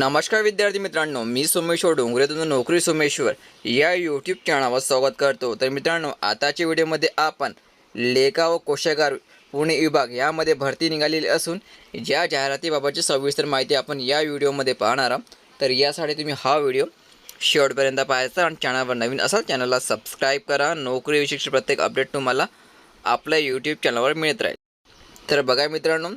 नमस्कार विद्यार्थी मित्रांनो मी सोमेश्वर डोंगरेतून नोकरी सोमेश्वर या यूट्यूब चॅनलवर स्वागत करतो. तर मित्रांनो आताच्या व्हिडिओमध्ये आपण लेखा व कोशागार पुणे विभाग यामध्ये भरती निघालेली असून ज्या जाहिरातीबाबतची सविस्तर माहिती आपण या व्हिडिओमध्ये पाहणार आहोत. तर यासाठी तुम्ही हा व्हिडिओ शेवटपर्यंत पाहायचा आणि चॅनलवर नवीन असाल चॅनलला सबस्क्राईब करा. नोकरीविषयीची प्रत्येक अपडेट तुम्हाला आपल्या यूट्यूब चॅनलवर मिळत राहील. तर बघा मित्रांनो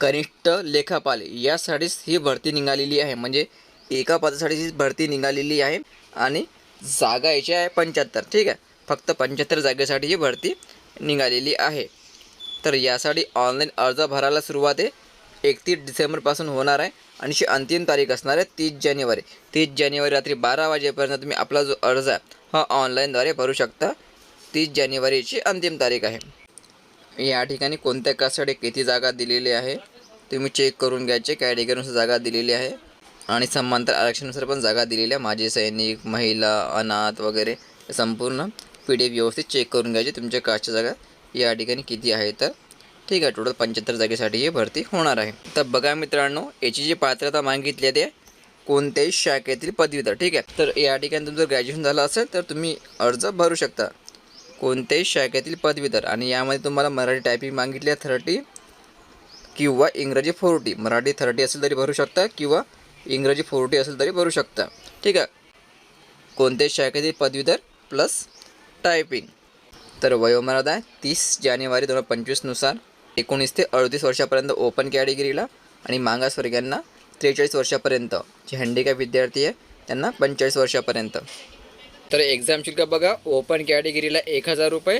कनिष्ठ लेखापाल. यासाठीच ही भरती निघालेली आहे. म्हणजे एका पदासाठी ही भरती निघालेली आहे आणि जागा याची आहे पंच्याहत्तर. ठीक आहे? फक्त पंच्याहत्तर जागेसाठी ही भरती निघालेली आहे. तर यासाठी ऑनलाईन अर्ज भरायला सुरुवात आहे. एकतीस डिसेंबरपासून होणार आहे आणि शी अंतिम तारीख असणार आहे तीस जानेवारी. तीस जानेवारी रात्री बारा वाजेपर्यंत तुम्ही आपला जो अर्ज आहे हा ऑनलाईनद्वारे भरू शकता. तीस जानेवारीची अंतिम तारीख आहे. या ठिकाणी कोणत्या कास्टसाठी किती जागा दिलेली आहे तुम्ही चेक करून घ्यायचे कॅटेगरीनुसार जागा दिलेली आहे. आणि समांतर आरक्षणानुसार पण जागा दिलेल्या आहे. माजी सैनिक महिला अनाथ वगैरे संपूर्ण पी डी एफ व्यवस्थित चेक करून घ्यायचे तुमच्या कास्टच्या जागा या ठिकाणी किती आहे तर ठीक आहे टोटल पंच्याहत्तर जागेसाठी ही भरती होणार आहे. तर बघा मित्रांनो याची जी पात्रता मागितली आहे ते कोणत्याही शाखेतील पदवीधर ठीक आहे तर या ठिकाणी तुमचं ग्रॅज्युएशन झालं असेल तर तुम्ही अर्ज भरू शकता. कोणत्याही शाखेतील पदवीधर आणि यामध्ये तुम्हाला मराठी टायपिंग मागितली आहे थर्टी किंवा इंग्रजी फोर्टी मराठी थर्टी असेल तरी भरू शकता किंवा इंग्रजी फोर्टी असेल तरी भरू शकता. ठीक आहे? कोणत्याही शाखेतील पदवीधर प्लस टायपिंग तर वयोमर्यादा तीस जानेवारी दोन हजार पंचवीसनुसार एकोणीस ते अडतीस वर्षापर्यंत ओपन कॅटेगरीला आणि मागासवर्गीयांना त्रेचाळीस वर्षापर्यंत. जे हँडिकॅप विद्यार्थी आहे त्यांना पंचेचाळीस वर्षापर्यंत. तर एक्झाम शुल्क बघा ओपन कॅटेगरीला एक हजार रुपये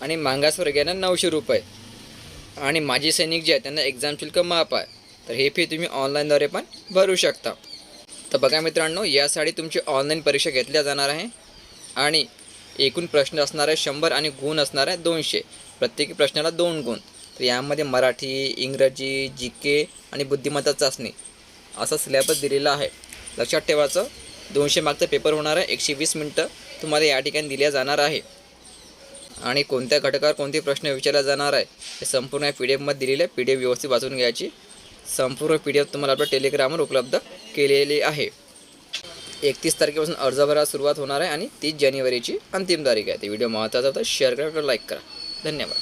आणि मागासवर्गीयांना नऊशे रुपये. आणि माजी सैनिक जे आहेत त्यांना एक्झाम शुल्क माफ आहे. तर हे फी तुम्ही ऑनलाईनद्वारे पण भरू शकता. तर बघा मित्रांनो यासाठी तुमची ऑनलाईन परीक्षा घेतल्या जाणार आहे. आणि एकूण प्रश्न असणार आहे शंभर आणि गुण असणार आहे दोनशे. प्रत्येकी प्रश्नाला दोन गुण. तर यामध्ये मराठी इंग्रजी जी के आणि बुद्धिमत्ता चाचणी असा सिलेबस दिलेला आहे. लक्षात ठेवायचं दोनशे मार्कचा पेपर होणार आहे. एकशे वीस मिनटं तुम्हाला या ठिकाणी दिल्या जाणार आहे. आणि कोणत्या घटकावर कोणते प्रश्न विचारला जाणार आहे हे संपूर्ण पी डी एफमध्ये दिलेले आहे. पी डी एफ व्यवस्थित वाचून घ्यायची. संपूर्ण पी डी एफ तुम्हाला आपल्या टेलिग्रामवर उपलब्ध केलेली आहे. एकतीस तारखेपासून अर्ज भरायला सुरुवात होणार आहे आणि तीस जानेवारीची अंतिम तारीख आहे. ते व्हिडिओ महत्त्वाचा होता. शेअर करा लाईक करा. धन्यवाद.